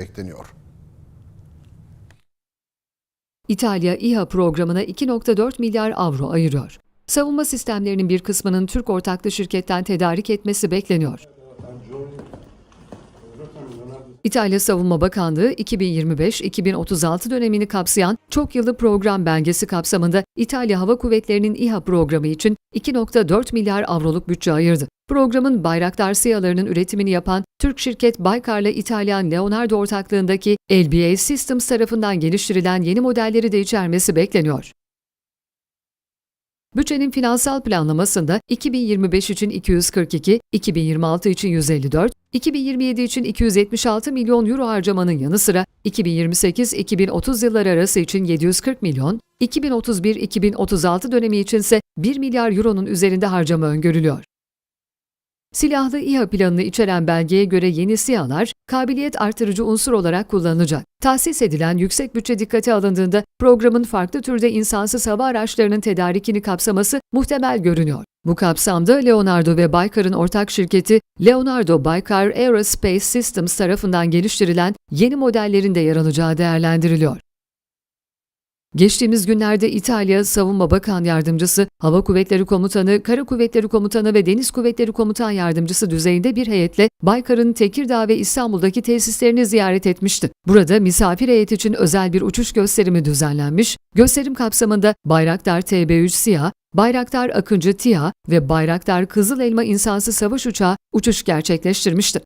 bekleniyor. İtalya İHA programına 2.4 milyar avro ayırıyor. Savunma sistemlerinin bir kısmının Türk ortaklı şirketten tedarik etmesi bekleniyor. İtalya Savunma Bakanlığı 2025-2036 dönemini kapsayan çok yıllı program belgesi kapsamında İtalya Hava Kuvvetleri'nin İHA programı için 2.4 milyar avroluk bütçe ayırdı. Programın Bayraktar SİHA'larının üretimini yapan Türk şirket Baykar'la İtalyan Leonardo ortaklığındaki LBA Systems tarafından geliştirilen yeni modelleri de içermesi bekleniyor. Bütçenin finansal planlamasında 2025 için 242, 2026 için 154, 2027 için 276 milyon euro harcamanın yanı sıra 2028-2030 yılları arası için 740 milyon, 2031-2036 dönemi içinse 1 milyar euronun üzerinde harcama öngörülüyor. Silahlı İHA planını içeren belgeye göre yeni SİHA'lar kabiliyet artırıcı unsur olarak kullanılacak. Tahsis edilen yüksek bütçe dikkate alındığında programın farklı türde insansız hava araçlarının tedarikini kapsaması muhtemel görünüyor. Bu kapsamda Leonardo ve Baykar'ın ortak şirketi Leonardo Baykar Aerospace Systems tarafından geliştirilen yeni modellerin de yer alacağı değerlendiriliyor. Geçtiğimiz günlerde İtalya Savunma Bakan Yardımcısı, Hava Kuvvetleri Komutanı, Kara Kuvvetleri Komutanı ve Deniz Kuvvetleri Komutan Yardımcısı düzeyinde bir heyetle Baykar'ın Tekirdağ ve İstanbul'daki tesislerini ziyaret etmişti. Burada misafir heyet için özel bir uçuş gösterimi düzenlenmiş, gösterim kapsamında Bayraktar TB3 SİHA, Bayraktar Akıncı TİHA ve Bayraktar Kızıl Elma İnsansız Savaş Uçağı uçuş gerçekleştirmişti.